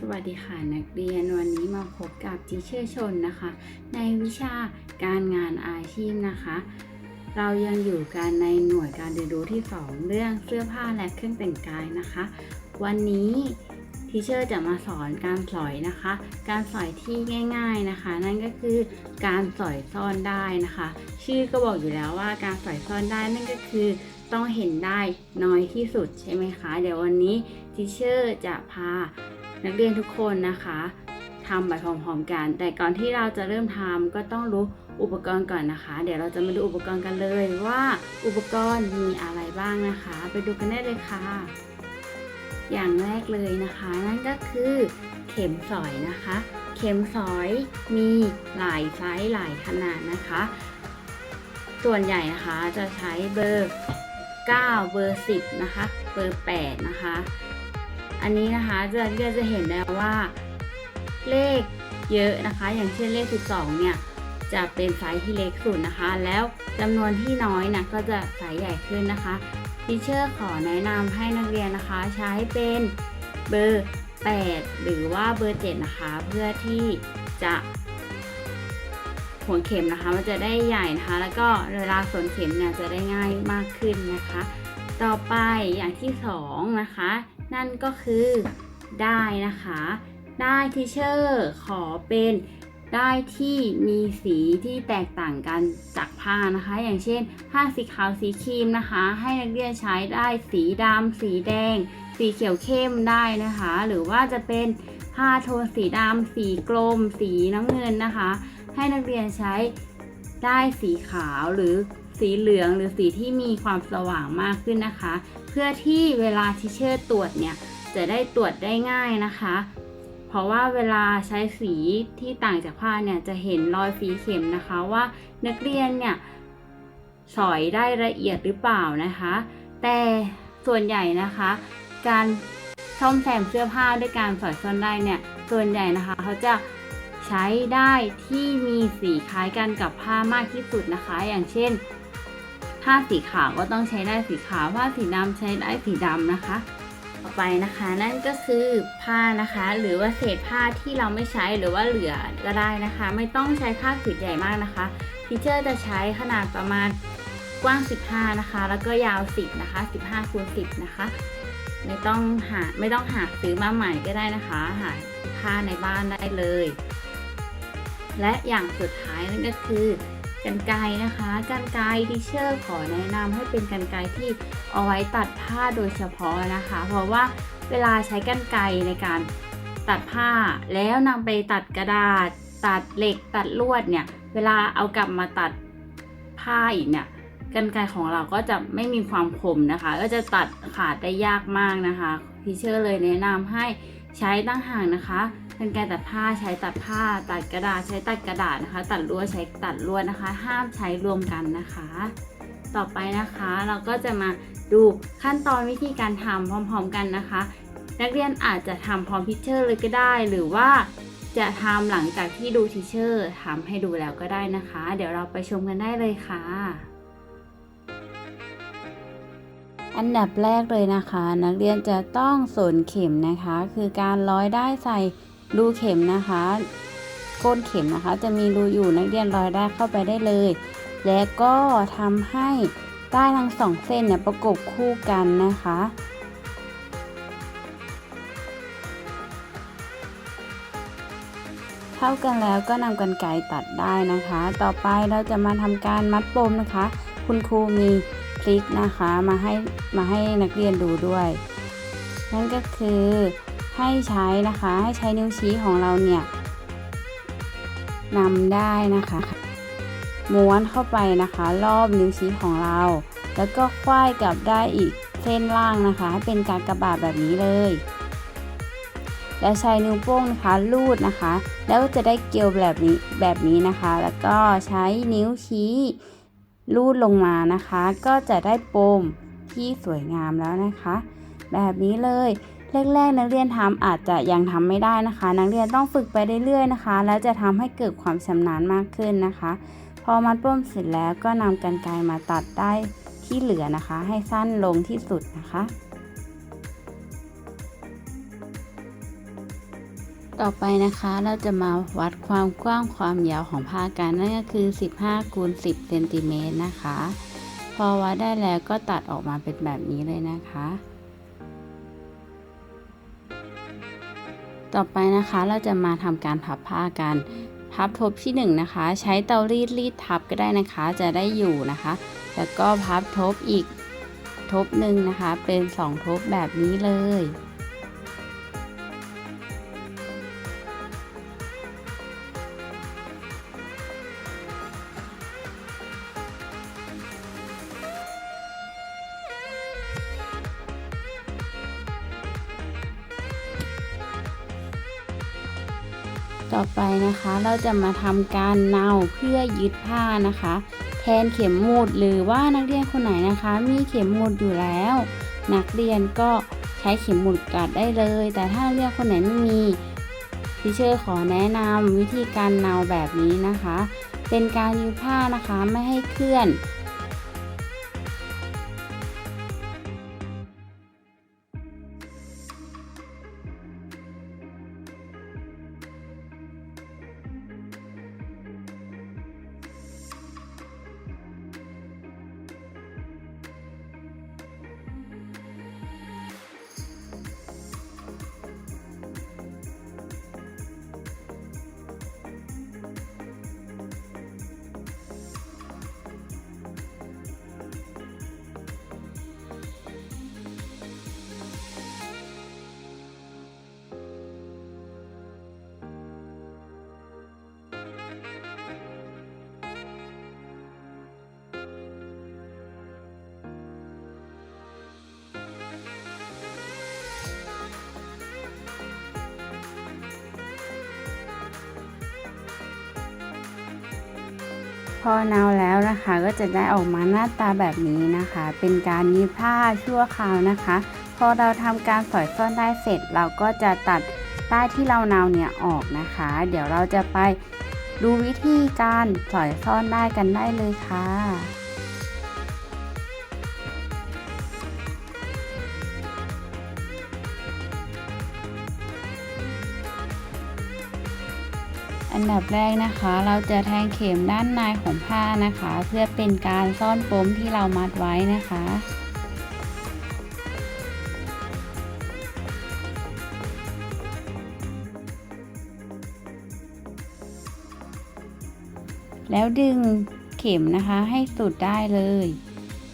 สวัสดีค่ะนักเรียนวันนี้มาพบกับจิเชอร์ชนนะคะ ในวิชาการงานอาชีพนะคะ เรายังอยู่กันในหน่วยการเรียนรู้ที่ 2 เรื่องเสื้อผ้าและเครื่องแต่งกายนะคะ วันนี้ทีเชอร์จะมาสอนการสอยนะคะ การสอยที่ง่ายๆนะคะ นั่นก็คือการสอยซ่อนได้นะคะ ชื่อก็บอกอยู่แล้วว่าการสอยซ่อนได้นั่นก็คือต้องเห็นได้น้อยที่สุดใช่ไหมคะ เดี๋ยววันนี้ทีเชอร์จะพา นักเรียนทุกคนนะคะทำไปพร้อมๆกัน แต่ก่อนที่เราจะเริ่มทำก็ต้องรู้อุปกรณ์ก่อนนะคะ เดี๋ยวเราจะมาดูอุปกรณ์กันเลยว่าอุปกรณ์มีอะไรบ้างนะคะ ไปดูกันได้เลยค่ะ อย่างแรกเลยนะคะ นั่นก็คือเข็มสอยนะคะ เข็มสอยมีหลายไซส์หลายขนาดนะคะ ส่วนใหญ่นะคะจะใช้เบอร์ 9 เบอร์ 10 นะคะ เบอร์ 8 นะคะ อันนี้นะคะจะเรียนจะเห็นได้ว่าเลขเยอะนะคะ อย่างเช่นเลข 12 เนี่ยจะเป็นไซส์ที่เล็กสุดนะคะ แล้วจำนวนที่น้อยนะก็จะไซส์ใหญ่ขึ้นนะคะทีเชอร์ขอแนะนำให้นักเรียนนะคะ ใช้เป็นเบอร์ 8 หรือว่าเบอร์ 7 นะคะ เพื่อที่จะหัวเข็มนะคะ มันจะได้ใหญ่นะคะ แล้วก็เวลาสนเข็มเนี่ยจะได้ง่ายมากขึ้นนะคะ ต่อไปอย่างที่สองนะคะ นั่นก็คือได้นะคะ ได้ทีเชอร์ขอเป็นได้ที่มีสีที่แตกต่างกันจากผ้านะคะ อย่างเช่น ผ้าสีขาวสีครีมนะคะ ให้นักเรียนใช้ได้สีดำสีแดง สีเขียวเข้มได้นะคะ หรือว่าจะเป็นผ้าโทนสีดำสีกลม สีน้ำเงินนะคะ ให้นักเรียนใช้ได้สีขาวหรือสีเหลืองหรือสีที่มีความสว่างมากขึ้นนะคะ พื่อที่เวลาที่เชอร์ตรวจเนี่ยจะได้ตรวจได้ง่ายนะคะ เพราะว่าเวลาใช้สีที่ต่างจากผ้าเนี่ยจะเห็นรอยฝีเข็มนะคะว่านักเรียนเนี่ยสอยได้ละเอียดหรือเปล่านะคะ แต่ส่วนใหญ่นะคะ การซ่อมแซมเสื้อผ้าด้วยการสอยซ่อนได้เนี่ยส่วนใหญ่นะคะเขาจะใช้ได้ที่มีสีคล้ายกันกับผ้ามากที่สุดนะคะ อย่างเช่น ผ้าสีขาวก็ต้องใช้ได้สีขาวผ้าสีดำใช้ได้สีดำนะคะ ต่อไปนะคะนั่นก็คือผ้านะคะ หรือว่าเศษผ้าที่เราไม่ใช้หรือว่าเหลือก็ได้นะคะ ไม่ต้องใช้ผ้าผืนใหญ่มากนะคะทีเชอร์จะใช้ขนาดประมาณกว้าง 15 นะคะ แล้วก็ยาว 10 นะคะ 15คูณ10 นะคะ ไม่ต้องหาไม่ต้องหาซื้อมาใหม่ก็ได้นะคะ หาผ้าในบ้านได้เลย และอย่างสุดท้ายนั่นก็คือ กันไกนะคะกันไกรที่เชอร์ขอแนะนำให้เป็นกันไกที่เอาไว้ตัดผ้าโดยเฉพาะนะคะ เพราะว่าเวลาใช้กันไกในการตัดผ้าแล้วนำไปตัดกระดาษ ตัดเหล็กตัดลวดเนี่ย เวลาเอากลับมาตัดผ้าอีกเนี่ยกันไกของเราก็จะไม่มีความคมนะคะ ก็จะตัดขาดได้ยากมากนะคะทีเชอร์เลยแนะนำให้ใช้ตั้งห่างนะคะ กันไกรตัดผ้าใช้ตัดผ้า ตัดกระดาษใช้ตัดกระดาษนะคะ ตัดลวดใช้ตัดลวดนะคะ ห้ามใช้รวมกันนะคะ ต่อไปนะคะเราก็จะมาดูขั้นตอนวิธีการทำพร้อมๆกันนะคะ นักเรียนอาจจะทำพร้อมทิเชอร์เลยก็ได้ หรือว่าจะทำหลังจากที่ดูทิเชอร์ทำให้ดูแล้วก็ได้นะคะ เดี๋ยวเราไปชมกันได้เลยค่ะ อันดับแรกเลยนะคะ นักเรียนจะต้องสนเข็มนะคะ คือการร้อยได้ใส่ รูเข็มนะคะก้นเข็มนะคะ จะมีรูอยู่นักเรียนรอยได้เข้าไปได้เลย และก็ทำให้ได้ทั้งสองเส้นเนี่ยประกบคู่กันนะคะเท่ากันแล้วก็นำกันไกรตัดได้นะคะ ต่อไปเราจะมาทำการมัดปมนะคะ คุณครูมีพลิกนะคะมาให้มาให้นักเรียนดูด้วย นั่นก็คือ ให้ใช้นะคะ ให้ใช้นิ้วชี้ของเราเนี่ยนำได้นะคะ ม้วนเข้าไปนะคะ รอบนิ้วชี้ของเรา แล้วก็คว้ายกลับได้อีกเส้นล่างนะคะให้เป็นการกระบาดแบบนี้เลย และใช้นิ้วโป้งนะคะลูดนะคะ แล้วก็จะได้เกลียวแบบนี้แบบนี้นะคะ แล้วก็ใช้นิ้วชี้ลูดลงมานะคะ ก็จะได้ปมที่สวยงามแล้วนะคะ แบบนี้เลย แรกๆ นักเรียนทำอาจจะยังทำไม่ได้นะคะ นักเรียนต้องฝึกไปเรื่อยๆนะคะ แล้วจะทำให้เกิดความชำนาญมากขึ้นนะคะ พอมัดป้มเสร็จแล้วก็นำกรรไกรมาตัดได้ที่เหลือนะคะ ให้สั้นลงที่สุดนะคะ ต่อไปนะคะเราจะมาวัดความกว้างความยาวของผ้ากันนั่นก็คือ 15คูณ10เซนติเมตรนะคะ พอวัดได้แล้วก็ตัดออกมาเป็นแบบนี้เลยนะคะ ต่อไปนะคะเราจะมาทำการพับผ้ากัน พับทบที่1นงนะคะ ใช้เตารีดรีดทับก็ได้นะคะ จะได้อยู่นะคะ แล้วก็พับทบอีกทบหนึ่งนะคะ เป็น 2 ทบแบบนี้เลย เราจะมาทำการเนาเพื่อยึดผ้านะคะ แทนเข็มหมุดหรือว่านักเรียนคนไหนนะคะ มีเข็มหมุดอยู่แล้ว นักเรียนก็ใช้เข็มหมุดกัดได้เลย แต่ถ้านักเรียนคนไหนไม่มีทิเชอร์ขอแนะนำวิธีการเนาแบบนี้นะคะ เป็นการยึดผ้านะคะไม่ให้เคลื่อน อเนาแล้วนะคะก็จะได้ออกมาหน้าตาแบบนี้นะคะ เป็นการยีผ้าชั่วคราวนะคะ พอเราทำการสอยซ่อนได้เสร็จ เราก็จะตัดใต้ที่เราเนาเนี่ยออกนะคะ เดี๋ยวเราจะไปดูวิธีการสอยซ่อนได้กันได้เลยค่ะ อันดับแรกนะคะ เราจะแทงเข็มด้านในของผ้านะคะ เพื่อเป็นการซ่อนปมที่เรามัดไว้นะคะแล้วดึงเข็มนะคะให้สุดได้เลย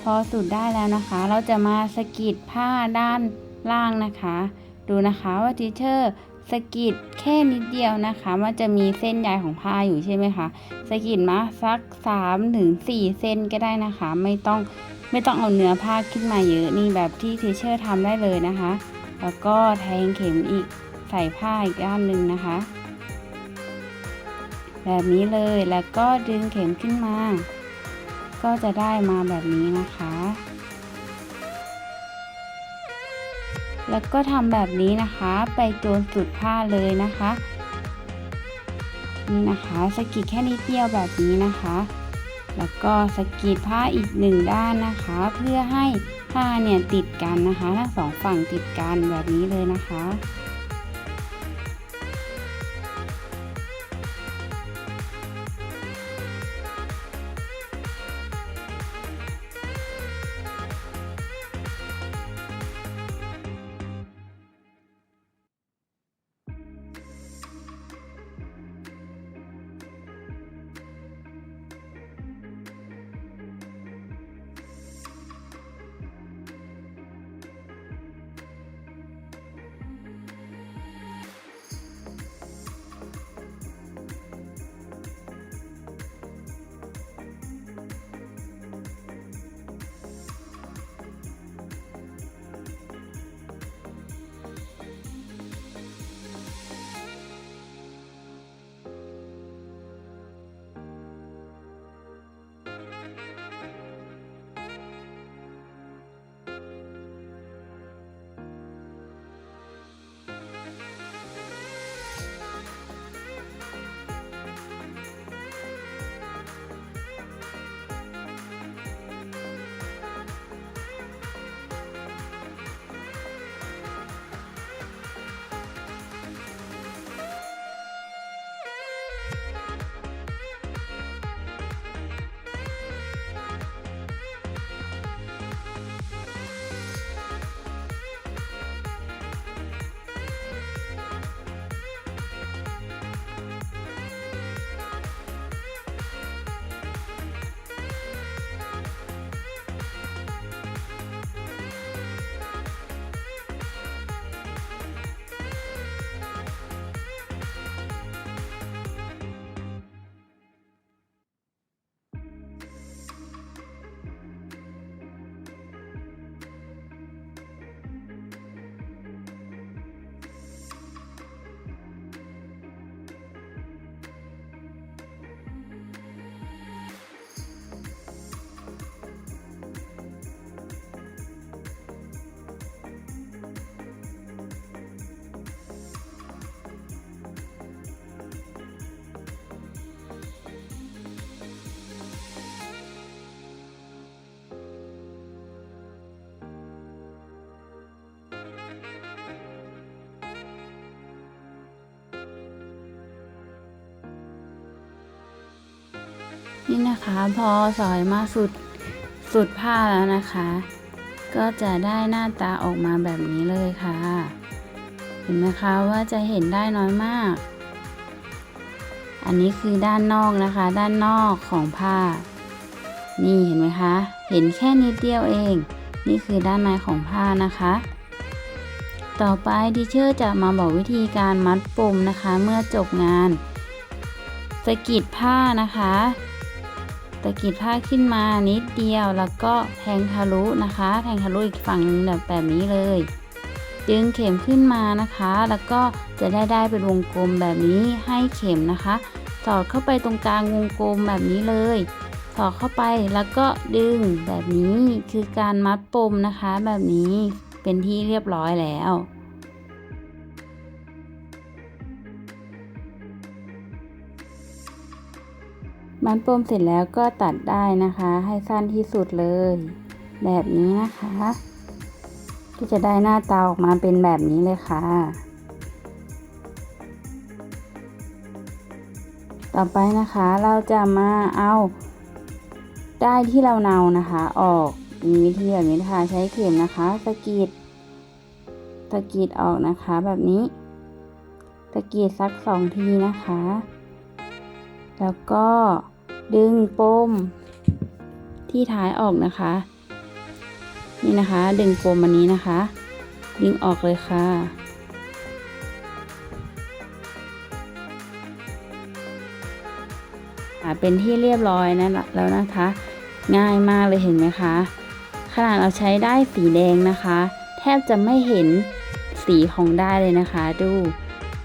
พอสุดได้แล้วนะคะ เราจะมาสกิดผ้าด้านล่างนะคะ ดูนะคะว่าทีเชอร์ สกิดแค่นิดเดียวนะคะ มันจะมีเส้นใยของผ้าอยู่ใช่ไหมคะสกิดมาสัก3ถึง4เส้นก็ได้นะคะ ไม่ต้องไม่ต้องเอาเนื้อผ้าขึ้นมาเยอะนี่แบบที่ทีเชอร์ทำได้เลยนะคะ แล้วก็แทงเข็มอีกใส่ผ้าอีกด้านหนึ่งนะคะ แบบนี้เลยแล้วก็ดึงเข็มขึ้นมา ก็จะได้มาแบบนี้นะคะ แล้วก็ทำแบบนี้นะคะ ไปจนสุดผ้าเลยนะคะ นี่นะคะสกิดแค่นิดเดียวแบบนี้นะคะ แล้วก็สกิดผ้าอีกหนึ่งด้านนะคะ เพื่อให้ผ้าเนี่ยติดกันนะคะทั้งสองฝั่งติดกันแบบนี้เลยนะคะ นี่นะคะพอสอยมาสุดสุดผ้าแล้วนะคะ ก็จะได้หน้าตาออกมาแบบนี้เลยค่ะ เห็นไหมคะว่าจะเห็นได้น้อยมาก อันนี้คือด้านนอกนะคะ ด้านนอกของผ้า นี่เห็นไหมคะ เห็นแค่นิดเดียวเอง นี่คือด้านในของผ้านะคะ ต่อไปดิเชอร์จะมาบอกวิธีการมัดปมนะคะ เมื่อจบงานสะกิดผ้านะคะ สะกิดผ้าขึ้นมานิดเดียวแล้วก็แทงทะลุนะคะ แทงทะลุอีกฝั่งหนึงแบบแบบนี้เลย ดึงเข็มขึ้นมานะคะ แล้วก็จะได้ได้เป็นวงกลมแบบนี้ให้เข็มนะคะ สอดเข้าไปตรงกลางวงกลมแบบนี้เลย สอดเข้าไปแล้วก็ดึงแบบนี้คือการมัดปมนะคะ แบบนี้เป็นที่เรียบร้อยแล้ว มัดปมเสร็จแล้วก็ตัดได้นะคะ ให้สั้นที่สุดเลย แบบนี้นะคะก็จะได้หน้าตาออกมาเป็นแบบนี้เลยค่ะ ต่อไปนะคะเราจะมาเอาได้ที่เราเนานะคะ ออกมีวิธีแบบนี้นะคะใช้เข็มนะคะสะกิดสะกิดออกนะคะแบบนี้สะกิดสักสองทีนะคะ แล้วก็ ดึงปมที่ท้ายออกนะคะ นี่นะคะ ดึงปมอันนี้นะคะ ดึงออกเลยค่ะ เป็นที่เรียบร้อยนะแล้วนะคะ ง่ายมากเลยเห็นไหมคะขนาดเราใช้ได้สีแดงนะคะ แทบจะไม่เห็นสีของได้เลยนะคะ ดู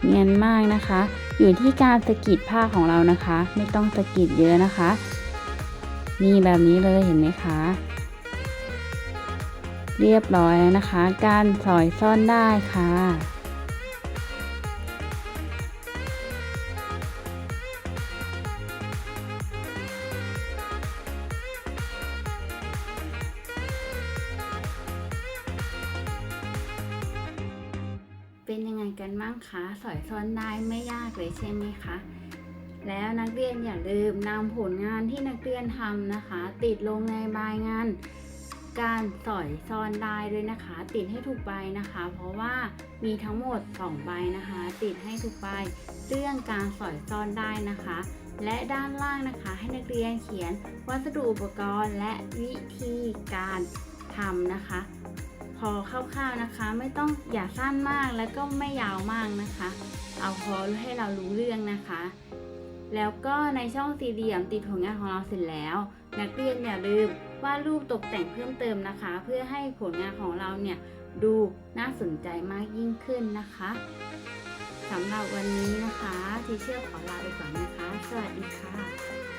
เนียนมากนะคะ อยู่ที่การสะกิดผ้าของเรานะคะ ไม่ต้องสะกิดเยอะนะคะ นี่แบบนี้เลยเห็นไหมคะเรียบร้อยแล้วนะคะ การสอยซ่อนได้ค่ะ สอยซ่อนได้ไม่ยากเลยใช่ไหมคะ แล้วนักเรียนอย่าลืมนำผลงานที่นักเรียนทำนะคะ ติดลงในใบงาน การสอยซ่อนได้ด้วยนะคะ ติดให้ถูกใบนะคะ เพราะว่ามีทั้งหมด 2 ใบนะคะ ติดให้ถูกใบเรื่องการสอยซ่อนได้นะคะ และด้านล่างนะคะให้นักเรียนเขียนวัสดุอุปกรณ์และวิธีการทำนะคะ พอคร่าวๆนะคะ ไม่ต้องอย่าสั้นมากแล้วก็ไม่ยาวมากนะคะ เอาพอให้เรารู้เรื่องนะคะ แล้วก็ในช่องสี่เหลี่ยมติดผลงานของเราเสร็จแล้ว นักเรียนอย่าลืมวาดรูปตกแต่งเพิ่มเติมนะคะ เพื่อให้ผลงานของเราเนี่ยดูน่าสนใจมากยิ่งขึ้นนะคะสำหรับวันนี้นะคะ ทีเชื่อขอลาไปก่อนนะคะ สวัสดีค่ะ